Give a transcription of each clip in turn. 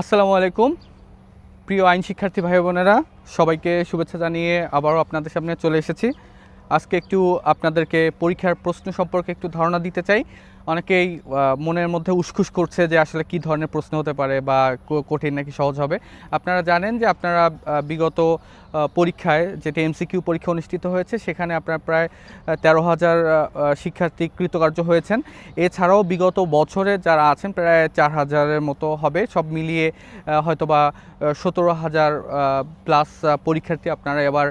আসসালামু আলাইকুম। প্রিয় আইন শিক্ষার্থী ভাই বোনেরা, সবাইকে শুভেচ্ছা জানিয়ে আবারও আপনাদের সামনে চলে এসেছি। আজকে একটু আপনাদেরকে পরীক্ষার প্রশ্ন সম্পর্কে একটু ধারণা দিতে চাই। অনেকেই মনের মধ্যে উসখুস করছে যে আসলে কি ধরনের প্রশ্ন হতে পারে বা কঠিন নাকি সহজ হবে। আপনারা জানেন যে আপনারা বিগত পরীক্ষায় যেটি এমসিকিউ পরীক্ষা অনুষ্ঠিত হয়েছে, সেখানে আপনার প্রায় তেরো হাজার শিক্ষার্থী কৃতকার্য হয়েছেন। এছাড়াও বিগত বছরে যারা আছেন, প্রায় চার হাজারের মতো হবে। সব মিলিয়ে হয়তোবা সতেরো হাজার প্লাস পরীক্ষার্থী আপনারা এবার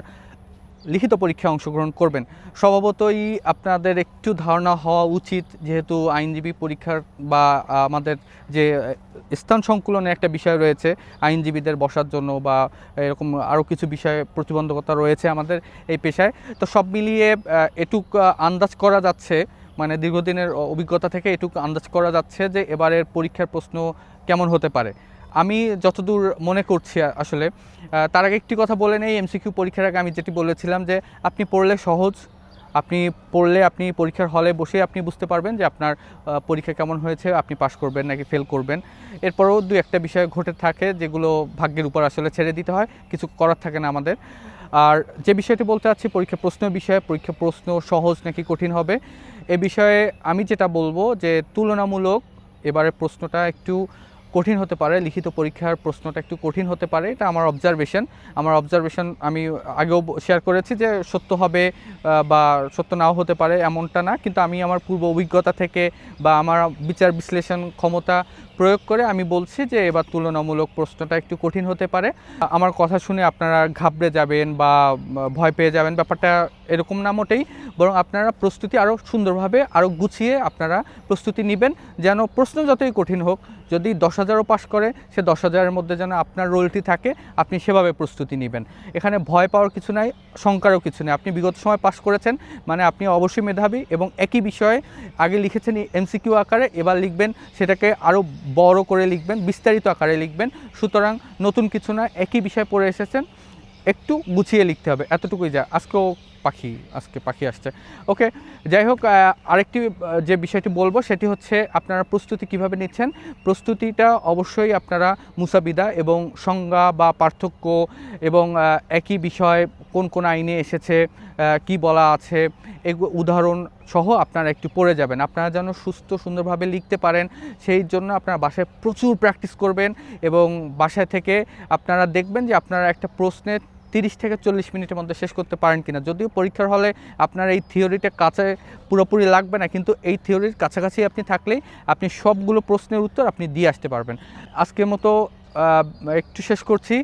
লিখিত পরীক্ষায় অংশগ্রহণ করবেন। স্বভাবতই আপনাদের একটু ধারণা হওয়া উচিত, যেহেতু আইনজীবী পরীক্ষার বা আমাদের যে স্থান সংকুলনের একটা বিষয় রয়েছে, আইনজীবীদের বসার জন্য বা এরকম আরও কিছু বিষয়ে প্রতিবন্ধকতা রয়েছে আমাদের এই পেশায়। তো সব মিলিয়ে এটুক আন্দাজ করা যাচ্ছে মানে দীর্ঘদিনের অভিজ্ঞতা থেকে এটুকু আন্দাজ করা যাচ্ছে যে এবারের পরীক্ষার প্রশ্ন কেমন হতে পারে। আমি যতদূর মনে করছি আসলে তার আগে একটি কথা বলে নেই এমসিকিউ পরীক্ষার আগে আমি যেটি বলেছিলাম যে, আপনি পড়লে সহজ, আপনি পড়লে আপনি পরীক্ষার হলে বসে আপনি বুঝতে পারবেন যে আপনার পরীক্ষা কেমন হয়েছে, আপনি পাশ করবেন নাকি ফেল করবেন। এরপরও দু একটা বিষয় ঘটে থাকে যেগুলো ভাগ্যের উপর আসলে ছেড়ে দিতে হয়, কিছু করার থাকে না আমাদের। আর যে বিষয়টি বলতে চাচ্ছি, পরীক্ষা প্রশ্ন বিষয়ে, পরীক্ষা প্রশ্ন সহজ নাকি কঠিন হবে, এ বিষয়ে আমি যেটা বলব যে, তুলনামূলক এবারে প্রশ্নটা একটু কঠিন হতে পারে, লিখিত পরীক্ষার প্রশ্নটা একটু কঠিন হতে পারে, এটা আমার অবজারভেশন আমার অবজারভেশন আমি আগেও শেয়ার করেছি যে সত্য হবে বা সত্য নাও হতে পারে এমনটা না, কিন্তু আমি আমার পূর্ব অভিজ্ঞতা থেকে বা আমার বিচার বিশ্লেষণ ক্ষমতা প্রয়োগ করে আমি বলছি যে এবার তুলনামূলক প্রশ্নটা একটু কঠিন হতে পারে। আমার কথা শুনে আপনারা ঘাবড়ে যাবেন বা ভয় পেয়ে যাবেন, ব্যাপারটা এরকম না মোটেই। বরং আপনারা প্রস্তুতি আরও সুন্দরভাবে আরও গুছিয়ে আপনারা প্রস্তুতি নেবেন যেন প্রশ্ন যতই কঠিন হোক, যদি দশ হাজারও পাশ করে, সে দশ হাজারের মধ্যে যেন আপনার রোলটি থাকে, আপনি সেভাবে প্রস্তুতি নেবেন। এখানে ভয় পাওয়ার কিছু নাই, শঙ্কারও কিছু নেই। আপনি বিগত সময় পাশ করেছেন মানে আপনি অবশ্যই মেধাবী এবং একই বিষয়ে আগে লিখেছেন এমসিকিউ আকারে, এবার লিখবেন সেটাকে আরও বড় করে লিখবেন, বিস্তারিত আকারে লিখবেন। সুতরাং নতুন কিছু না, একই বিষয় পড়ে এসেছেন। একটু গুছিয়ে লিখতে হবে, এতটুকুই যা। আজকেও পাখি, আজকে পাখি আসছে। ওকে যাই হোক আরেকটি যে বিষয়টি বলব সেটি হচ্ছে আপনারা প্রস্তুতি কীভাবে নিচ্ছেন? প্রস্তুতিটা অবশ্যই আপনারা মুসাবিদা এবং সংজ্ঞা বা পার্থক্য এবং একই বিষয় কোন কোন আইনে এসেছে কি বলা আছে উদাহরণ সহ আপনারা একটু পড়ে যাবেন। আপনারা যেন সুস্থ, সুন্দরভাবে লিখতে পারেন, সেই জন্য আপনারা বাসায় প্রচুর প্র্যাকটিস করবেন এবং বাসায় থেকে আপনারা দেখবেন যে আপনারা একটা প্রশ্নের তিরিশ থেকে চল্লিশ মিনিটের মধ্যে শেষ করতে পারেন কিনা। যদিও পরীক্ষার হলে আপনার এই থিওরিটা কাছে পুরোপুরি লাগবে না কিন্তু এই থিওরির কাছাকাছি আপনি থাকলেই আপনি সবগুলো প্রশ্নের উত্তর আপনি দিয়ে আসতে পারবেন। আজকের মতো একটু শেষ করছি।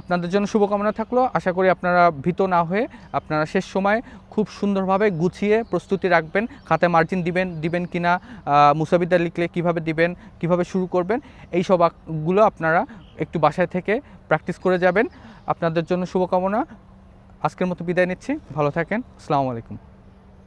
আপনাদের জন্য শুভকামনা থাকল। আশা করি আপনারা ভীত না হয়ে আপনারা শেষ সময় খুব সুন্দরভাবে গুছিয়ে প্রস্তুতি রাখবেন। খাতায় মার্জিন দিবেন দিবেন কিনা আহ, মুসাবিদা লিখলে কীভাবে দিবেন কীভাবে শুরু করবেন এই সবগুলো আপনারা একটু বাসায় থেকে প্র্যাকটিস করে যাবেন। আপনাদের জন্য শুভকামনা। আজকের মতো বিদায় নিচ্ছি। ভালো থাকেন। আসসালামু আলাইকুম।